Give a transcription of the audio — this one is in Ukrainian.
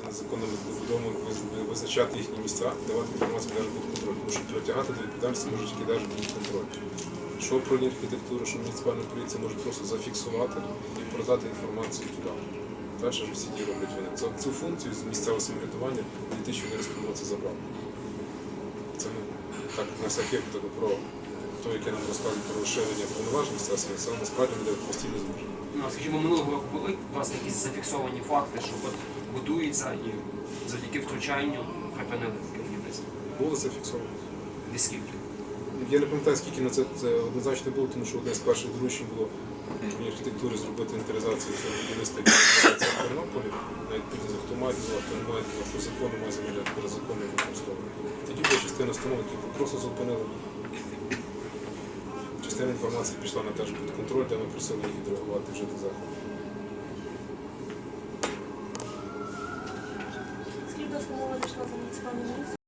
це незаконними забудовами виз- визначати їхні місця, давати інформацію навіть під контроль. Тому що притягати до відповідальності може тільки контроль. Що про архітектуру, що муніципальна поліція може просто зафіксувати і продати інформацію туди. Далі ж всі ті роблять вони. Цю, цю функцію з місцевого самоврядування у 2011 році забрали. Це ми так на всякий випадок про те, яке нам розказують про розширення повноважень місцевого самоврядування, насправді буде постійно звужено. Ну, скажімо, минулого року були у вас якісь зафіксовані факти, що от будується і завдяки втручанню припинили таке будівництво. Було зафіксовано. Десь скільки? Я не пам'ятаю, скільки на це, це однозначно було, тому що одне з перших доручень було в архітектурі зробити інвентаризацію цього будівництва, в Тернополі, навіть має дозвол, хто не має що законно має замовляти, перед законом використовувати. Тоді була частина установ, які просто зупинили. Частина інформації пішла на теж під контроль, де ми просили їх відреагувати і вжити заходи. Скільки основного зайшла за муніципальну